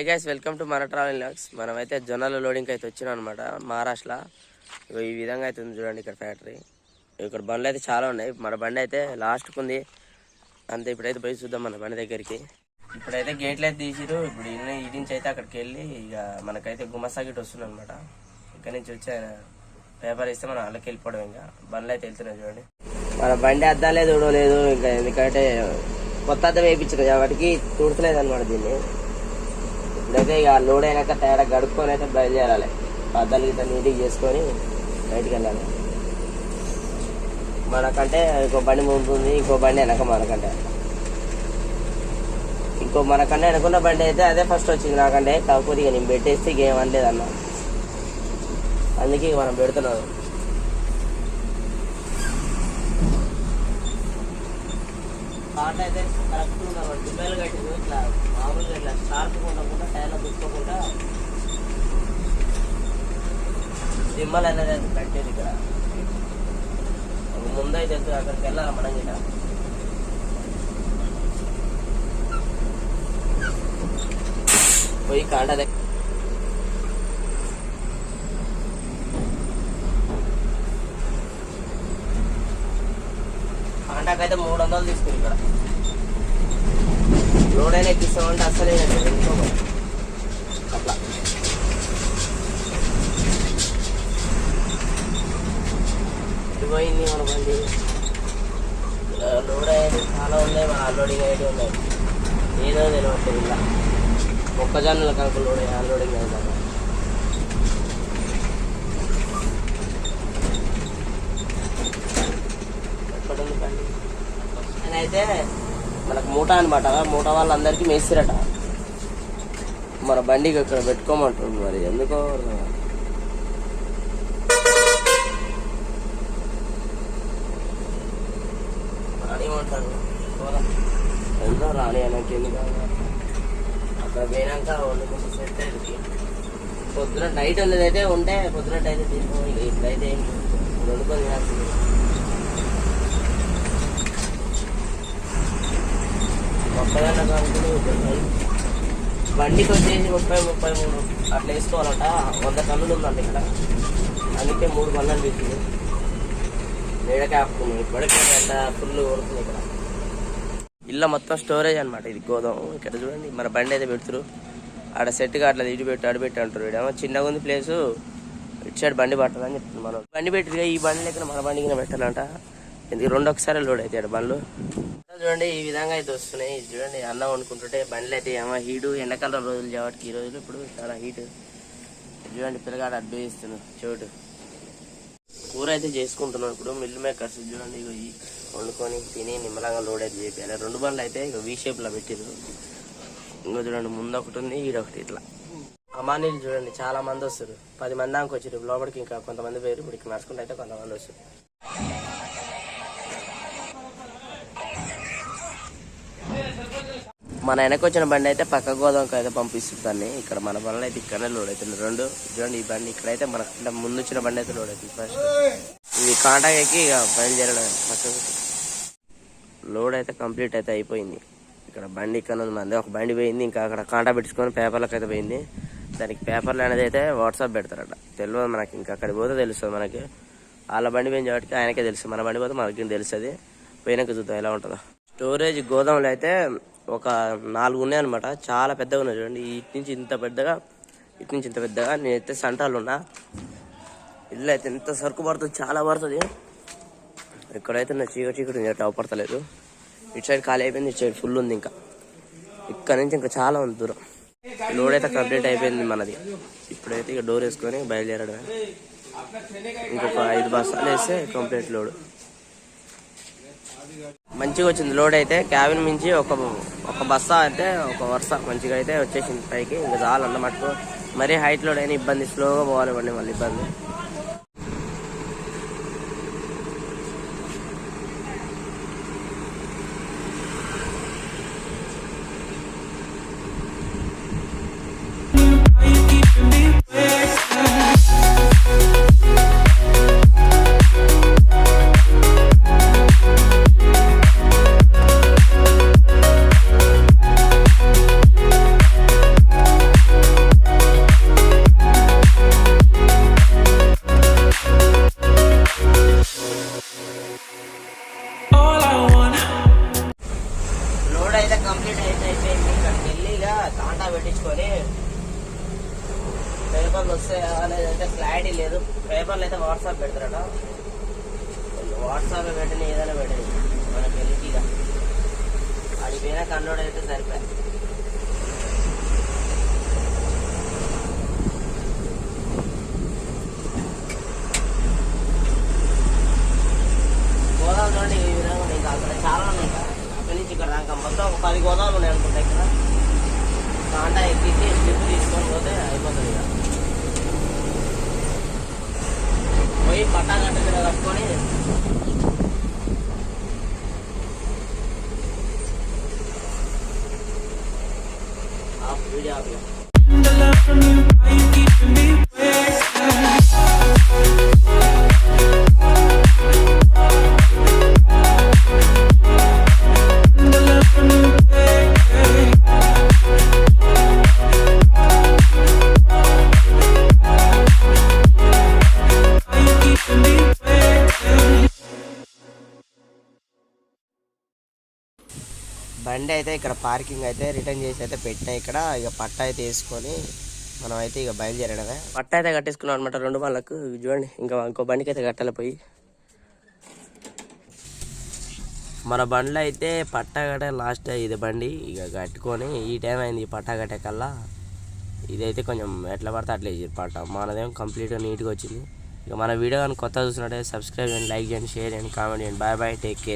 Hi guys welcome to మన travel lakhs మనమైతే జొన్నల లోడింగ్ అయితే వచ్చినాం అనమాట మహారాష్ట్ర ఈ విధంగా అయితే ఉంది చూడండి ఇక్కడ ఫ్యాక్టరీ ఇక్కడ బండ్లు అయితే చాలా ఉన్నాయి. మన బండి అయితే లాస్ట్కి ఉంది. అంతే ఇప్పుడైతే పోయి చూద్దాం మన బండి దగ్గరికి. ఇప్పుడైతే గేట్లు అయితే తీసిరు ఇప్పుడు ఇటు నుంచి అయితే అక్కడికి వెళ్ళి ఇక మనకైతే గుమస్తా గిట్ వస్తుంది అనమాట ఇక్కడ నుంచి వచ్చి ఆయన పేపర్ ఇస్తే మనం వాళ్ళకి వెళ్ళిపోవడం ఇంకా. బండ్లు అయితే వెళ్తున్నాం చూడండి. మన బండి అద్దాలే చూడలేదు ఇంకా ఎందుకంటే కొత్త అద్దం వేయించారు కాబట్టి తుడతలేదు అనమాట దీన్ని. ఇప్పుడైతే ఇక లోడ్ అయినాక తేడా గడుపుకొని అయితే బయలుదేరాలి. పద్దలు గిట్ట నీట్గా చేసుకొని బయటికి వెళ్ళాలి. మనకంటే ఇంకో బండి ముందుంది ఇంకో బండి వెనక మనకంటే. ఇంకో మనకంటే అనుకున్న బండి అయితే అదే ఫస్ట్ వచ్చింది నాకంటే. కాకపోతే ఇక నేను పెట్టేస్తే ఇక ఏమనలేదు అందుకే ఇక మనం పెడుతున్నాను పాట అయితే కరెక్ట్ ఉన్నారు డిబ్బలు కట్టింది ఇట్లా మామూలుగా ఇట్లా షార్ప్గా ఉండకుండా టైర్లో దుక్కోకుండా దిమ్మలు అనేది అది కట్టేది ఇక్కడ ముందైతే అక్కడికి వెళ్ళాలి మనం గిట పోయి కాంట దగ్గర నాకైతే మూడు వందలు తీసుకుంది ఇక్కడ. లోడ్ అయినా ఎక్కిస్తామంటే అసలే అట్లా. ఇది పోయింది మన బండి లోడ్ అయ్యేది చాలా ఉన్నాయి మన అన్లోడింగ్ అయ్యేది ఉన్నాయి. ఏదో తెలియట్లేదు ఇలా. మొక్కజొన్నల కనుక లోడ్ అయ్యి అన్లోడింగ్ అయిందా ఎక్కడ ఉంది బండి అని అయితే మనకు మూట అనమాట మూట వాళ్ళందరికీ మేసిరట. మన బండికి ఇక్కడ పెట్టుకోమంటుంది మరి. ఎందుకో ఎంతో రాని నాకు ఎందుకు? అక్కడ పోయినాక వండుకుంటే సెట్ అయింది పొద్దున నైట్ ఉన్నదైతే ఉంటే పొద్దున అయితే తిన్నాం ఇప్పుడైతే ఏం వండుకొని తినాల్సింది. బండికి వచ్చేసి ముప్పై ముప్పై మూడు. అట్లా వేసుకోవాలంట. వంద టన్నులు ఉందండి ఇక్కడ. అందుకే మూడు బండ్లు పెట్టింది నీడకే ఆపుకున్నాం. ఇప్పటికే ఎండ ఫుల్ కొడుతుంది ఇక్కడ. ఇల్లు మొత్తం స్టోరేజ్ అనమాట ఇది గోదాం ఇక్కడ చూడండి. మన బండి అయితే పెడుతురు ఆడ సెట్గా అట్లా ఇటు పెట్టి అడు పెట్టి అంటారు ఇడేమో చిన్నగా ఉంది ప్లేసు ఇటు సైడ్ బండి పట్టాలని చెప్తుంది మనం బండి పెట్టి ఈ బండి లెక్కన మన బండి కింద పెట్టాలంట. ఎందుకు? రెండు ఒకసారి లోడ్ అవుతాయి ఆడ బండ్లు. చూడండి ఈ విధంగా అయితే వస్తున్నాయి. చూడండి అన్నం వండుకుంటుంటే బండ్లు అయితే ఏమో హీటు ఎండాకాలం రోజులు కాబట్టి ఈ రోజులు ఇప్పుడు చాలా హీట్. చూడండి పిల్లగాడు అడ్వేస్తున్నాడు చోటు. కూర అయితే చేసుకుంటున్నాం ఇప్పుడు మిల్ మేకర్స్ చూడండి ఇగో ఈ వండుకొని తిని నిమ్మలంగా లోడ్ అయితే చేయాలి రెండు బండ్లు అయితే ఇక వీ షేప్లో పెట్టిరు ఇంకో చూడండి ముందు ఒకటి ఉంది ఈడొకటి ఇట్లా. అమానీలు చూడండి చాలా మంది వస్తారు పది మంది దాకా వచ్చారు లోపలికి ఇంకా కొంతమంది పోయారు ఇప్పుడు ఇక్కడ నడుచుకుంటే అయితే కొంతమంది వస్తారు మన వెనక వచ్చిన బండి అయితే పక్క గోదాంకి అయితే పంపిస్తుంది దాన్ని. ఇక్కడ మన బండ్లు అయితే ఇక్కడనే లోడ్ అవుతుంది. రెండు చూడండి ఈ బండి. ఇక్కడైతే మన ముందు వచ్చిన బండి అయితే లోడ్ అవుతుంది ఫస్ట్ ఇది కాంటాక్ట్ ఎక్కి ఇక బయలుదేరడం పక్కకు. లోడ్ అయితే కంప్లీట్ అయితే అయిపోయింది. ఇక్కడ బండి ఇక్కడ ఉంది మంది. ఒక బండి పోయింది. ఇంకా అక్కడ కాంటా పెట్టుకొని పేపర్లకు అయితే పోయింది. దానికి పేపర్లు అనేది అయితే వాట్సాప్ పెడతారట. తెలియదు మనకి. ఇంకా అక్కడికి పోతే తెలుస్తుంది మనకి. వాళ్ళ బండి పోయిన కాబట్టి ఆయనకే తెలుసు మన బండి పోతే మనకి తెలుస్తుంది? పోయినాక చూద్దాం ఎలా ఉంటుందో. స్టోరేజ్ గోదాములు అయితే ఒక నాలుగు ఉన్నాయి అనమాట చాలా పెద్దగా ఉన్నాయి చూడండి. ఇటు నుంచి ఇంత పెద్దగా ఇటు నుంచి ఇంత పెద్దగా నేనైతే సంటాలు ఉన్నా. ఇల్లు అయితే ఎంత సరుకు పడుతుంది చాలా పడుతుంది. ఇక్కడైతే నా చీకటి చీకటి ఉంది అవపడతలేదు. ఇటు సైడ్ ఖాళీ అయిపోయింది ఇటు సైడ్ ఫుల్ ఉంది ఇంకా. ఇక్కడ నుంచి ఇంకా చాలా ఉంది దూరం. లోడ్ అయితే కంప్లీట్ అయిపోయింది మనది. ఇప్పుడైతే ఇక డోర్ వేసుకొని బయలుదేరడమే. ఇంకొక ఐదు బస్సాలు వేస్తే కంప్లీట్ లోడ్ మంచిగా వచ్చింది. లోడ్ అయితే క్యాబిన్ మించి ఒక ఒక బస్సా అయితే ఒక వరుస మంచిగా అయితే వచ్చేసింది పైకి. ఇంకా చాలు అన్నమాట మరీ హైట్ లోడ్ అయినా ఇబ్బంది స్లోగా పోవాలి బండి మళ్ళీ ఇబ్బంది. పెట్టించుకొని పేపర్లు వస్తాయా లేదంటే క్లారిటీ లేదు. పేపర్లు అయితే వాట్సాప్ పెడతారట. వాట్సాప్ పెట్టిన ఏదైనా పెట్టని మనకి పెళ్ళికిగా అది పోయినా కన్నోడు అయితే సరిపోయి. గోదావరి నుండి ఈ విధంగా ఉన్నాయి. ఇంకా అక్కడ చాలా ఉన్నాయి అక్కడి నుంచి ఇక్కడ దాకా మొత్తం ఒక పది గోదావరి ఉన్నాయి ఇక్కడ కాంటా ఎక్కించి స్లిప్ తీసుకొని పోతే అయిపోతుంది ఇక పోయి పట్టా గట్ట మీద కట్టుకొని బండి అయితే ఇక్కడ పార్కింగ్ అయితే రిటర్న్ చేసి అయితే పెట్టినా ఇక్కడ ఇక పట్ట అయితే వేసుకొని మనం అయితే ఇక బయలుదేరడమే. పట్ట అయితే కట్టేసుకున్నాం అనమాట రెండు వాళ్ళకు చూడండి ఇంకా ఇంకో బండికి అయితే కట్టాలి పోయి. మన బండ్లో అయితే పట్ట కట్ట లాస్ట్ ఇది బండి. ఇక కట్టుకొని ఈ టైం అయింది ఈ పట్ట కట్టే కల్లా ఇదైతే కొంచెం ఎట్లా పడితే అట్లా వేసారు పట్ట మనదేమో కంప్లీట్గా నీట్గా వచ్చింది. ఇక మన వీడియో కానీ కొత్త చూసినట్టే సబ్స్క్రైబ్ చేయండి లైక్ చేయండి షేర్ చేయండి కామెంట్ చేయండి. Bye bye take care